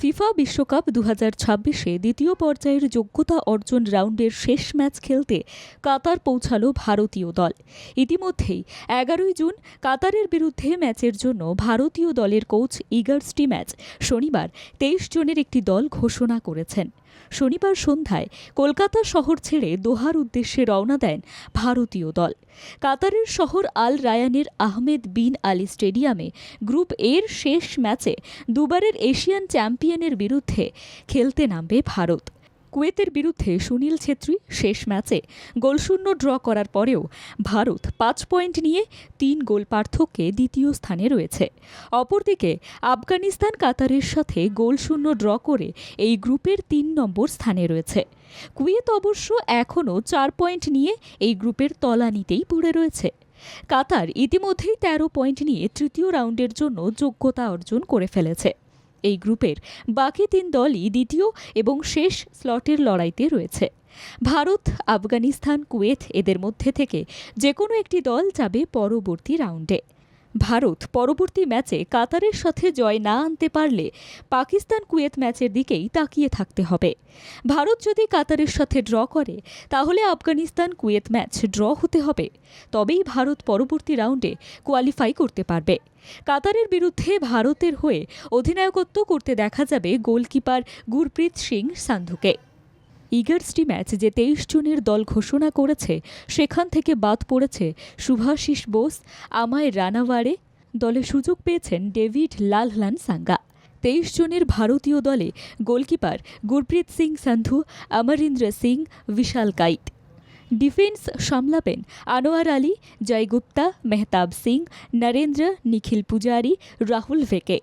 FIFA বিশ্বকাপ দু হাজার ছাব্বিশে দ্বিতীয় পর্যায়ের যোগ্যতা অর্জন রাউন্ডের শেষ ম্যাচ খেলতে কাতার পৌঁছালো ভারতীয় দল। ইতিমধ্যেই এগারোই জুন কাতারের বিরুদ্ধে ম্যাচের জন্য ভারতীয় দলের কোচ ইগার্সটি ম্যাচ শনিবার তেইশ জনের একটি দল ঘোষণা করেছেন। শনিবার সন্ধ্যায় কলকাতা শহর ছেড়ে দোহার উদ্দেশ্যে রওনা দেন ভারতীয় দল। কাতারের শহর আল রায়ানের আহমেদ বিন আলী স্টেডিয়ামে গ্রুপ এর শেষ ম্যাচে দুবারের এশিয়ান চ্যাম্পিয়নের বিরুদ্ধে খেলতে নামবে ভারত। কুয়েতের বিরুদ্ধে সুনীল ছেত্রী শেষ ম্যাচে গোলশূন্য ড্র করার পরেও ভারত পাঁচ পয়েন্ট নিয়ে তিন গোল পার্থক্যে দ্বিতীয় স্থানে রয়েছে। অপরদিকে আফগানিস্তান কাতারের সাথে গোলশূন্য ড্র করে এই গ্রুপের তিন নম্বর স্থানে রয়েছে। কুয়েত অবশ্য এখনও চার পয়েন্ট নিয়ে এই গ্রুপের তলানিতেই পড়ে রয়েছে। কাতার ইতিমধ্যেই তেরো পয়েন্ট নিয়ে তৃতীয় রাউন্ডের জন্য যোগ্যতা অর্জন করে ফেলেছে। এই গ্রুপের বাকি তিন দলই দ্বিতীয় এবং শেষ স্লটের লড়াইতে রয়েছে। ভারত, আফগানিস্তান, কুয়েত এদের মধ্যে থেকে যে কোনো একটি দল যাবে পরবর্তী রাউন্ডে। ভারত পরবর্তী ম্যাচে কাতারের সাথে জয় না আনতে পারলে পাকিস্তান কুয়েত ম্যাচের দিকেই তাকিয়ে থাকতে হবে। ভারত যদি কাতারের সাথে ড্র করে, তাহলে আফগানিস্তান কুয়েত ম্যাচ ড্র হতে হবে। তবেই ভারত পরবর্তী রাউন্ডে কোয়ালিফাই করতে পারবে। কাতারের বিরুদ্ধে ভারতের হয়ে অধিনায়কত্ব করতে দেখা যাবে গোলকিপার গুরপ্রীত সিং সান্ধুকে। ইগার্সটি ম্যাচ যে তেইশ জনের দল ঘোষণা করেছে, সেখান থেকে বাদ পড়েছে শুভাশিস বোস, আমায় রানাওয়ারে দলে সুযোগ পেয়েছেন ডেভিড লালহলান সাঙ্গা। তেইশ জনের ভারতীয় দলে গোলকিপার গুরপ্রীত সিং সান্ধু, অমরিন্দ্র সিং, বিশাল কাইট। ডিফেন্স সামলাবেন আনোয়ার আলী জয় গুপ্তা মেহতাব সিং, নরেন্দ্র, নিখিল পূজারি, রাহুল ভেকে।